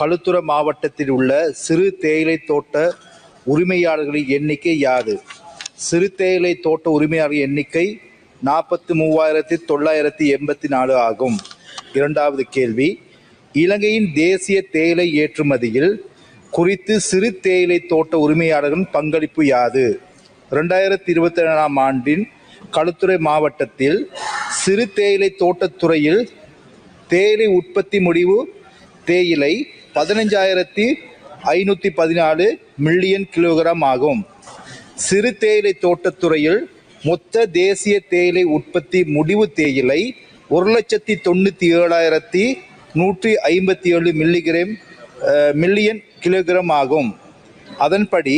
களுத்துறை மாவட்டத்தில் உள்ள சிறு தேயிலை தோட்ட உரிமையாளர்களின் எண்ணிக்கை யாது? சிறு தேயிலை தோட்ட உரிமையாளர் எண்ணிக்கை நாற்பத்தி மூவாயிரத்தி தொள்ளாயிரத்தி எண்பத்தி நாலு ஆகும். இரண்டாவது கேள்வி. இலங்கையின் தேசிய தேயிலை ஏற்றுமதியில் குறித்து சிறு தேயிலை தோட்ட உரிமையாளர்களின் பங்களிப்பு யாது? ரெண்டாயிரத்தி இருபத்தி ஏழாம் ஆண்டின் களுத்துறை மாவட்டத்தில் சிறு தேயிலை தோட்டத்துறையில் தேயிலை உற்பத்தி முடிவு தேயிலை பதினஞ்சாயிரத்தி ஐநூற்றி பதினாலு மில்லியன் கிலோகிராம் ஆகும். சிறு தேயிலை தோட்டத்துறையில் மொத்த தேசிய தேயிலை உற்பத்தி முடிவு தேயிலை ஒரு லட்சத்தி தொண்ணூற்றி ஏழாயிரத்தி நூற்றி ஐம்பத்தி ஏழு மில்லிகிராம் மில்லியன் கிலோகிராம் ஆகும். அதன்படி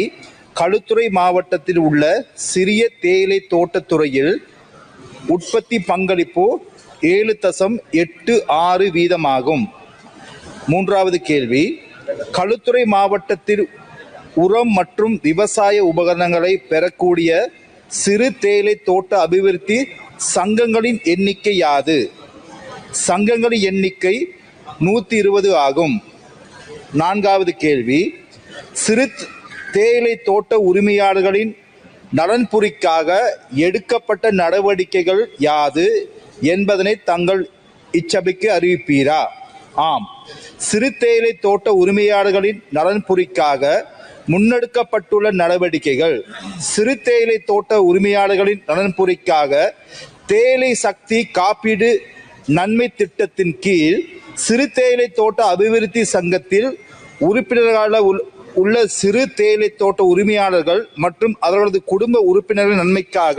களுத்துறை மாவட்டத்தில் உள்ள சிறிய தேயிலை தோட்டத்துறையில் உற்பத்தி பங்களிப்பு ஏழு தசம் எட்டு ஆறு வீதமாகும். மூன்றாவது கேள்வி. களுத்துறை மாவட்டத்தில் உரம் மற்றும் விவசாய உபகரணங்களை பெறக்கூடிய சிறு தேயிலை தோட்ட அபிவிருத்தி சங்கங்களின் எண்ணிக்கை யாது? சங்கங்களின் எண்ணிக்கை நூற்றி இருபது ஆகும். நான்காவது கேள்வி. சிறு தேயிலை தோட்ட உரிமையாளர்களின் நலன்புரிக்காக எடுக்கப்பட்ட நடவடிக்கைகள் யாது என்பதனை தங்கள் இச்சபைக்கு அறிவிப்பீரா? ஆம். சிறு தேயிலை தோட்ட உரிமையாளர்களின் நலன்புரிக்காக முன்னெடுக்கப்பட்டுள்ள நடவடிக்கைகள். சிறு தேயிலை தோட்ட உரிமையாளர்களின் நலன்புரிக்காக தேயிலை சக்தி காப்பீடு நன்மை திட்டத்தின் கீழ் சிறு தேயிலை தோட்ட அபிவிருத்தி சங்கத்தில் உறுப்பினர்களாக உள்- உள்ள சிறு தேயிலை தோட்ட உரிமையாளர்கள் மற்றும் அவர்களது குடும்ப உறுப்பினர்கள் நன்மைக்காக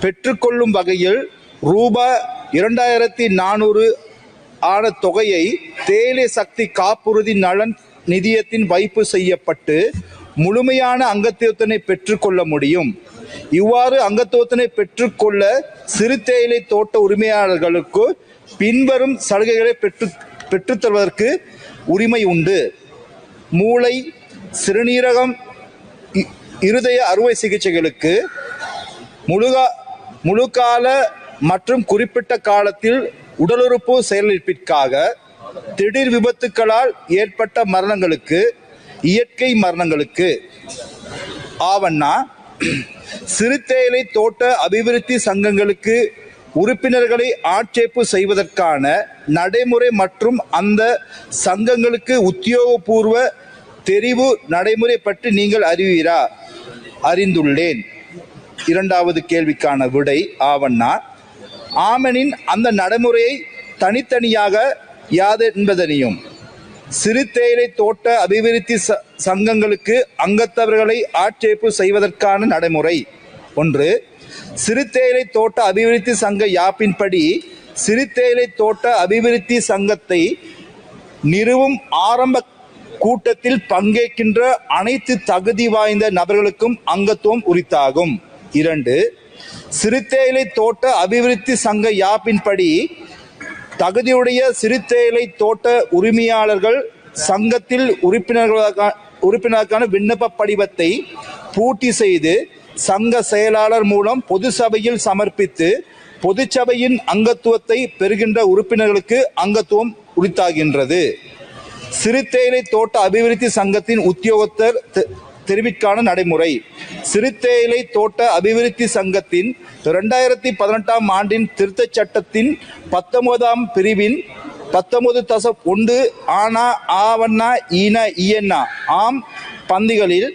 பெற்றுக்கொள்ளும் வகையில் ரூபாய் இரண்டாயிரத்தி நானூறு ஆன தொகையை தேயிலை சக்தி காப்புறுதி நலன் நிதியத்தின் வைப்பு செய்யப்பட்டு முழுமையான அங்கத்துவத்தினை பெற்றுக்கொள்ள முடியும். இவ்வாறு அங்கத்துவத்தினை பெற்றுக்கொள்ள சிறு தேயிலை தோட்ட உரிமையாளர்களுக்கு பின்வரும் சலுகைகளை பெற்று பெற்றுத்தருவதற்கு உரிமை உண்டு. மூளை சிறுநீரகம் இ- இருதய அறுவை சிகிச்சைகளுக்கு முழுகா முழுகால மற்றும் குறிப்பிட்ட காலத்தில் உடலுறுப்பு செயலிழப்பிற்காக திடீர் விபத்துக்களால் ஏற்பட்ட மரணங்களுக்கு இயற்கை மரணங்களுக்கு. ஆவண்ணா சிறுத்தேயிலை தோட்ட அபிவிருத்தி சங்கங்களுக்கு உறுப்பினர்களை ஆட்சேப்பு செய்வதற்கான நடைமுறை மற்றும் அந்த சங்கங்களுக்கு உத்தியோகபூர்வ தெரிவு நடைமுறை பற்றி நீங்கள் அறிவீரா? அறிந்துள்ளேன். இரண்டாவது கேள்விக்கான விடை ஆவண்ணா ஆமனின் அந்த நடைமுறையை தனித்தனியாக யாது என்பதனையும் சிறு தேயிலை தோட்ட அபிவிருத்தி ச- சங்கங்களுக்கு அங்கத்தவர்களை ஆட்சேர்ப்பு செய்வதற்கான நடைமுறை. ஒன்று சிறு தேயிலை தோட்ட அபிவிருத்தி சங்க யாப்பின்படி சிறு தேயிலை தோட்ட அபிவிருத்தி சங்கத்தை நிறுவும் ஆரம்ப கூட்டத்தில் பங்கேற்கின்ற அனைத்து தகுதி வாய்ந்த நபர்களுக்கும் அங்கத்துவம் உரித்தாகும். இரண்டு சிறுத்தேயிலை தோட்ட அபிவிருத்தி சங்க யாப்பின்படி தகுதியுடைய சிறுத்தேயிலை தோட்ட உரிமையாளர்கள் சங்கத்தில் உறுப்பினர்களுக்கான உறுப்பினருக்கான விண்ணப்ப படிவத்தை பூர்த்தி செய்து சங்க செயலாளர் மூலம் பொது சபையில் சமர்ப்பித்து பொதுச்சபையின் அங்கத்துவத்தை பெறுகின்ற உறுப்பினர்களுக்கு அங்கத்துவம் உரித்தாகின்றது. சிறுத்தேயிலை தோட்ட அபிவிருத்தி சங்கத்தின் உத்தியோகத்தர் தெரிவிக்கான நடைமுறை. சிறுத்தேயிலை தோட்ட அபிவிருத்தி சங்கத்தின் இரண்டாயிரத்தி பதினெட்டாம் ஆண்டின் திருத்தச் சட்டத்தின் பத்தொன்பதாம் பிரிவின் பத்தொன்பது தச ஒன்று ஆனா ஆவண்ணா ஈன இயன்னா ஆம் பந்திகளில்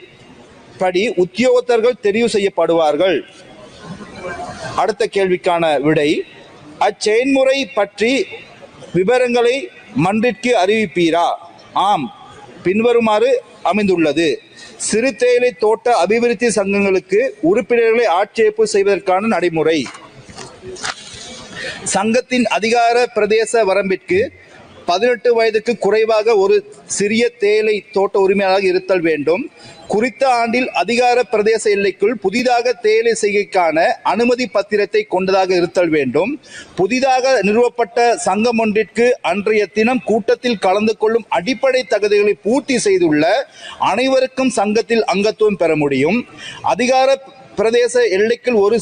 படி உத்தியோகத்தர்கள் தெரிவு செய்யப்படுவார்கள். அடுத்த கேள்விக்கான விடை. அச்செயன்முறை பற்றி விவரங்களை மன்றிற்கு அறிவிப்பீரா? ஆம். பின்வருமாறு அமைந்துள்ளது. சிறு தேயிலை தோட்ட அபிவிருத்தி சங்கங்களுக்கு உறுப்பினர்களை ஆட்சேர்ப்பு செய்வதற்கான நடைமுறை. சங்கத்தின் அதிகார பிரதேச வரம்பிற்கு பதினெட்டு வயதுக்கு குறைவாக ஒரு சிறிய தேயிலை தோட்ட உரிமையாளராக இருத்தல் வேண்டும். குறித்த ஆண்டில் அதிகார பிரதேச எல்லைக்குள் புதிதாக தேயிலை செய்கைக்கான அனுமதி பத்திரத்தை கொண்டதாக இருத்தல் வேண்டும். புதிதாக நிறுவப்பட்ட சங்கம் ஒன்றிற்கு அன்றைய தினம் கூட்டத்தில் கலந்து கொள்ளும் அடிப்படை தகுதிகளை பூர்த்தி செய்துள்ள அனைவருக்கும் சங்கத்தில் அங்கத்துவம் பெற முடியும். அதிகார பிரதேச எல்லைக்குள் ஒரு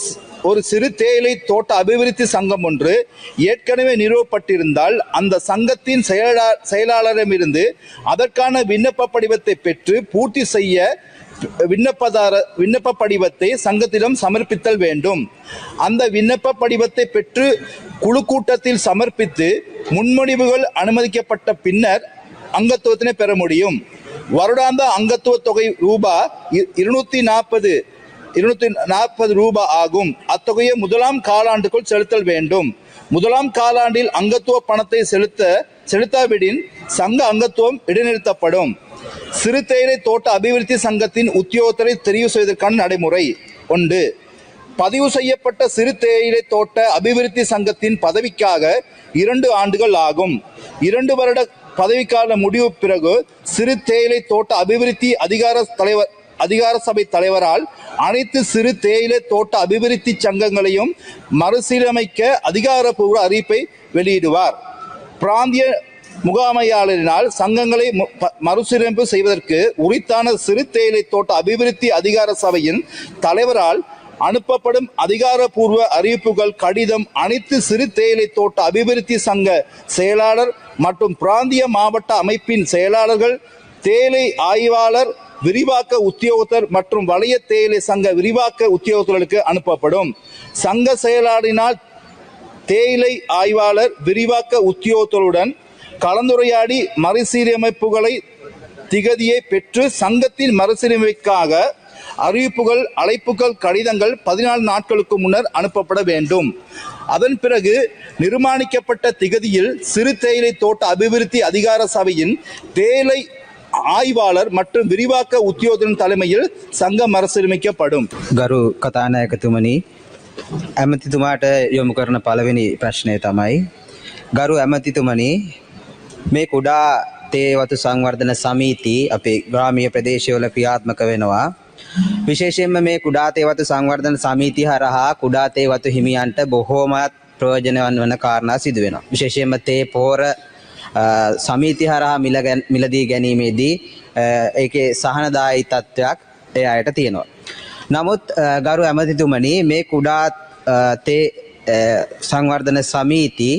ஒரு சிறு தேயிலை தோட்ட அபிவிருத்தி சங்கம் ஒன்று ஏற்கனவே நிறுவப்பட்டிருந்தால் அந்த சங்கத்தின் செயலா செயலாளரிடமிருந்து அதற்கான விண்ணப்ப படிவத்தை பெற்று பூர்த்தி செய்ய விண்ணப்பதார விண்ணப்ப படிவத்தை சங்கத்திடம் சமர்ப்பித்தல் வேண்டும். அந்த விண்ணப்ப படிவத்தை பெற்று குழு கூட்டத்தில் சமர்ப்பித்து முன்மொழிவுகள் அனுமதிக்கப்பட்ட பின்னர் அங்கத்துவத்தினை பெற முடியும். வருடாந்த அங்கத்துவ தொகை ரூபா இருநூத்தி நாற்பது இருநூத்தி நாற்பது ரூபாய் ஆகும். அத்தகைய முதலாம் காலாண்டுக்குள் செலுத்தல் வேண்டும். முதலாம் காலாண்டில் அங்கத்துவ பணத்தை செலுத்த செலுத்தாவிடின் சங்க அங்கத்துவம் இடைநிறுத்தப்படும். சிறு தேயிலை தோட்ட அபிவிருத்தி சங்கத்தின் உத்தியோகத்தரை தெரிவு செய்வதற்கான நடைமுறை ஒன்று. பதிவு செய்யப்பட்ட சிறு தேயிலை தோட்ட அபிவிருத்தி சங்கத்தின் பதவிக்காக இரண்டு ஆண்டுகள் ஆகும். இரண்டு வருட பதவிக்கால முடிவு பிறகு சிறு தேயிலை தோட்ட அபிவிருத்தி அதிகார தலைவர் அதிகார சபை தலைவரால் அனைத்து சிறு தேயிலை தோட்ட அபிவிருத்தி சங்கங்களையும் மறுசீரமைக்க அதிகாரப்பூர்வ அறிவிப்பை வெளியிடுவார். பிராந்திய முகாமையாளரினால் சங்கங்களை மறுசீரமைப்பு செய்வதற்கு உரித்தான சிறு தேயிலை தோட்ட அபிவிருத்தி அதிகார சபையின் தலைவரால் அனுப்பப்படும் அதிகாரப்பூர்வ அறிவிப்புகள் கடிதம் அனைத்து சிறு தேயிலை தோட்ட அபிவிருத்தி சங்க செயலாளர் மற்றும் பிராந்திய மாவட்ட அமைப்பின் செயலாளர்கள் தேயிலை ஆய்வாளர் விரிவாக்க உத்தியோகத்தர் மற்றும் வளைய தேயிலை சங்க விரிவாக்க உத்தியோகத்தர்களுக்கு அனுப்பப்படும். சங்க செயலாளரினால் தேயிலை ஆய்வாளர் விரிவாக்க உத்தியோகத்தருடன் கலந்துரையாடி மறுசீரமைப்புகளை திகதியை பெற்று சங்கத்தின் மறுசீரமைக்காக அறிவிப்புகள் அழைப்புகள் கடிதங்கள் பதினாலு நாட்களுக்கு முன்னர் அனுப்பப்பட வேண்டும். அதன் பிறகு நிர்மாணிக்கப்பட்ட திகதியில் சிறு தேயிலை தோட்ட அபிவிருத்தி அதிகார சபையின் தேயிலை ஆய்வாளர் மற்றும் விரிவாக்க உத்தியோகத்தின் தலைமையில் சங்கம் மறுசீரமைக்கப்படும் ගරු කතානායකතුමනි ඇමතිතුමාට යොමු කරන පළවෙනි ප්‍රශ්නය තමයි. ගරු ඇමතිතුමනි මේ කුඩා තේවතු සංවර්ධන සමීති අපේ ග්‍රාමිය ප්‍රදේශවල ක්‍රියාත්මක වෙනවා. විශේෂයෙන්ම මේ කුඩා තේවතු සංවර්ධන සමීති හරහා කුඩා තේවතු හිමියන්ට බොහෝමත් ප්‍රයෝජනවන් වන කාරණා සිදු වෙනවා. විශේෂයෙන්ම තේ පෝර අ, සමීති හරහා මිල ගැන- මිලදී ගැනීමේදී අ, ඒකේ සහනදායි තත්ත්වයක් ඒ අයට තියෙනවා. නමුත් අ, ගරු ඇමතිතුමනි මේ කුඩා අ, තේ අ, සංවර්ධන සමීති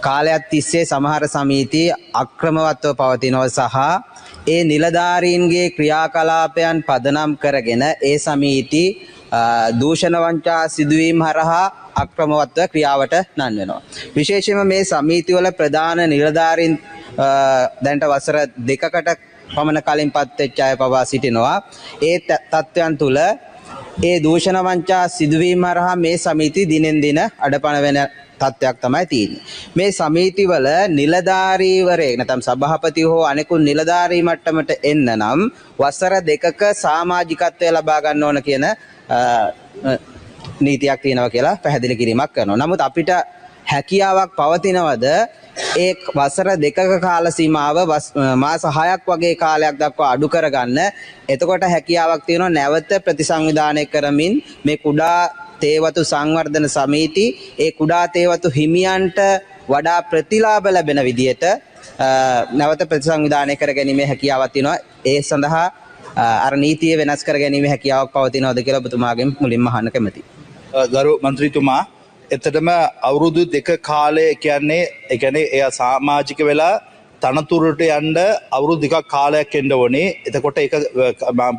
කාලයක් තිස්සේ සමහර සමීති අක්‍රමවත්ව පවතිනව සහ ඒ නිලධාරීන්ගේ ක්‍රියාකලාපයන් පදනම් කරගෙන ඒ සමීති අ, දූෂණ වංචා සිදුවීම් හරහා අක්‍රමවත්ව ක්‍රියාවට නන් වෙනවා. විශේෂයෙන්ම මේ සමීතිවල ප්‍රධාන නිලධාරීන් අ, දැන්ට වසර දෙකකට පමණ කලින් පත්වෙච්ච අය පවා සිටිනවා. ඒ ත- තත්ත්වයන් තුළ ඒ දූෂණ වංචා සිදුවීම හරහා මේ සමීති දිනෙන් දින අඩපණ වෙන තත්ත්වයක් තමයි තියෙන්නේ. මේ සමීතිවල නිලධාරීවරයෙක් නැත්නම් සභාපති හෝ අනෙකුත් නිලධාරී මට්ටමට එන්න නම් වසර දෙකක සමාජිකත්වය ලබා ගන්න ඕන කියන අ, අ, නීතියක් තියෙනවා කියලා පැහැදිලි කිරීමක් කරනවා. නමුත් අපිට හැකියාවක් පවතිනවද ඒ වසර දෙකක කාල සීමාව වස්- මාස 6ක් වගේ කාලයක් දක්වා අඩු කරගන්න. එතකොට හැකියාවක් තියෙනවා නැවත ප්‍රතිසංවිධානය කරමින් මේ කුඩා තේවතු සංවර්ධන සමීති ඒ කුඩා තේවතු හිමියන්ට වඩා ප්‍රතිලාභ ලැබෙන විදියට අ, නැවත ප්‍රතිසංවිධානය කර ගැනීමේ හැකියාවක් තියෙනවා. ඒ සඳහා අ, අර නීතිය වෙනස් කර ගැනීමේ හැකියාවක් පවතිනවද කියලා ඔබතුමාගෙන් මුලින්ම අහන්න කැමතියි. ගරු මන්ත්‍රීතුමා එතටම අවුරුදු දෙක කාලය කියන්නේ එකනේ එය සාමාජික වෙලා තනතුරට යන්ඩ අවුරුදු දෙකක් කාලයක් එන්ඩ ඕනේ. එතකොට එක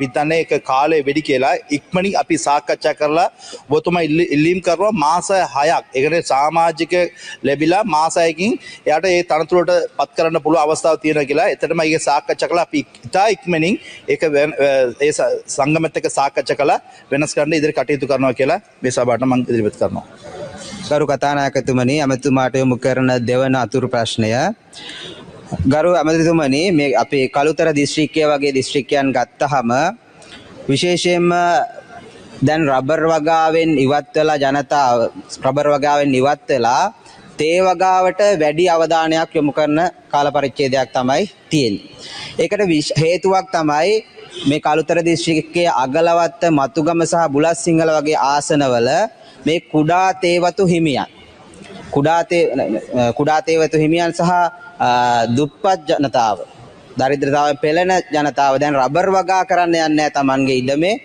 පිතන්නේ එක කාලය වෙඩි කියලා ඉක්මනින් අපි සාකච්ඡා කරලා බොතුම ඉල්ලීම් කරවා මාස හයක්. එකන සාමාජික ලැබිලා මාසයකින් යට ඒ තනතුරට පත් කරන්න පුළුව අවස්ථාව තියෙන කියලා. එතටම ඒ සාකච්ඡ කලා අපි ඉතා ඉක්මනින් එක ඒ සංගමත් එක සාකච්ඡ කලා වෙනස් කරන්න ඉදිරි කටයුතු කරනවා කියලා මේ සබාට මං ඉදිරිපත් කරනවා. ගරු කතානායකතුමනි ඇමතුමාට යොමු කරන දෙවන අතුරු ප්‍රශ්නය. ගරු ඇමතිතුමනි මේ අපේ කළුතර දිස්ත්‍රික්කය වගේ දිස්ත්‍රික්කයන් ගත්තහම විශේෂයෙන්ම දැන් රබර් වගාවෙන් ඉවත් වෙලා ජනතාව රබර් වගාවෙන් ඉවත් වෙලා තේ වගාවට වැඩි අවධානයක් යොමු කරන කාල පරිච්ඡේදයක් තමයි තියෙන්නේ. ඒකට විශ්- හේතුවක් තමයි මේ කළුතර දිස්ත්‍රික්කයේ අගලවත්ත මතුගම සහ බුලත් සිංහල වගේ ආසනවල මේ කුඩා තේවතු හිමියන් කුඩා තේ අ, කුඩා තේවතු හිමියන් සහ අ, දුප්පත් ජනතාව දරිද්‍රතාවෙන් පෙළෙන ජනතාව දැන් රබර් වගා කරන්න යන්නේ නැහැ Tamanගේ ඉඩමේ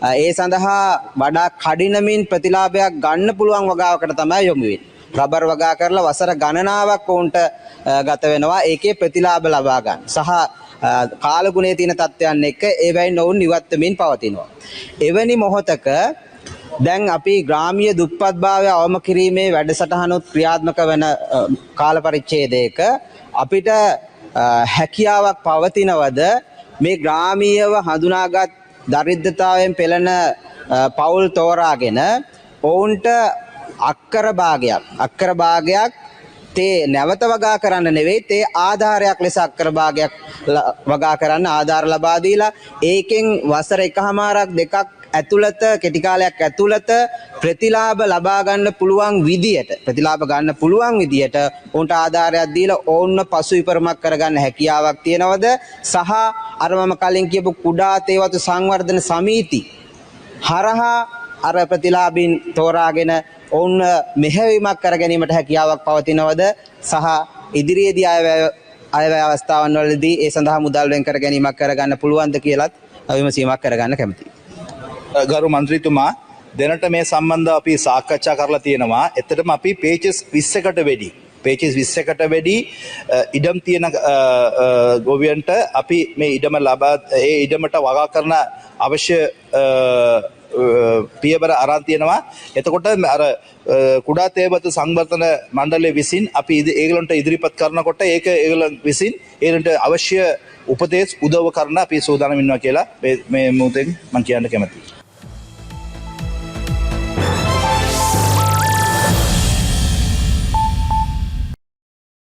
අ, ඒ සඳහා වඩා කඩිනමින් ප්‍රතිලාභයක් ගන්න පුළුවන් වගාවකට තමයි යොමු වෙන්නේ. රබර් වගා කරලා වසර ගණනාවක් ඔවුන්ට අ, ගත වෙනවා ඒකේ ප්‍රතිලාභ ලබා ගන්න. සහ අ, කාලගුණයේ තියෙන තත්ත්වයන් එක්ක ඒවයින් ඔවුන් ඉවත් වෙමින් පවතිනවා. එවැනි මොහොතක දැන් අපි ග්‍රාමීය දුප්පත්භාවය අවම කිරීමේ වැඩසටහනුත් ක්‍රියාත්මක වන අ, කාල පරිච්ඡේදයක අපිට අ, හැකියාවක් පවතිනවද? මේ ග්‍රාමීයව හඳුනාගත් දරිද්‍රතාවයෙන් පෙළෙන අ, පවුල් තෝරාගෙන ඔවුන්ට අක්කර භාගයක් අක්කර භාගයක් තේ නැවත වගා කරන්න නෙවෙයි තේ ආධාරයක් ලෙස අක්කර භාගයක් ල- වගා කරන්න ආධාර ලබා දීලා ඒකෙන් වසර එකහමාරක් දෙකක් ඇතුළත කෙටි කාලයක් ඇතුළත ප්‍රතිලාභ ලබා ගන්න පුළුවන් විදියට ප්‍රතිලාභ ගන්න පුළුවන් විදියට උන්ට ආධාරයක් දීලා ඔවුන්ව පසු විපරමක් කරගන්න හැකියාවක් තියනවද සහ අර මම කලින් කියපු කුඩා තේවතු සංවර්ධන සමීති හරහා අර ප්‍රතිලාභීන් තෝරාගෙන ඔවුන් මෙහැවීමක් කර ගැනීමට හැකියාවක් පවතිනවද සහ ඉදිරියේදී අයවැය අයවැය අවස්ථාවන් වලදී ඒ සඳහා මුදල් වෙන් කර ගැනීමක් කරගන්න පුළුවන්ද කියලත් විමසීමක් කරගන්න කැමතියි. ගරු මන්ත්‍රීතුමා දැනට මේ සම්බන්ධ අපි සාකච්ඡා කරලා තියෙනවා. එතටම අපි පේචස් විස්සකට වැඩි. පේචස් විස්සකට වැඩි අ, ඉඩම් තියෙන අ, අ, ගොවියන්ට අපි මේ ඉඩම ලබා ඒ ඉඩමට වගා කරන අවශ්‍ය අ, අ, පියවර අරන් තියෙනවා. එතකොට අර අ, කුඩා තේබත සංවර්ධන මණ්ඩලය විසින් අපි ඉදි- ඒගලන්ට ඉදිරිපත් කරනකොට ඒක ඒගලන් විසින් ඒලට අවශ්‍ය උපදේශ උදව් කරන අපි සූදානම් ඉන්නවා කියලා මේ- මේ මුහුතෙන් මම කියන්න කැමතියි.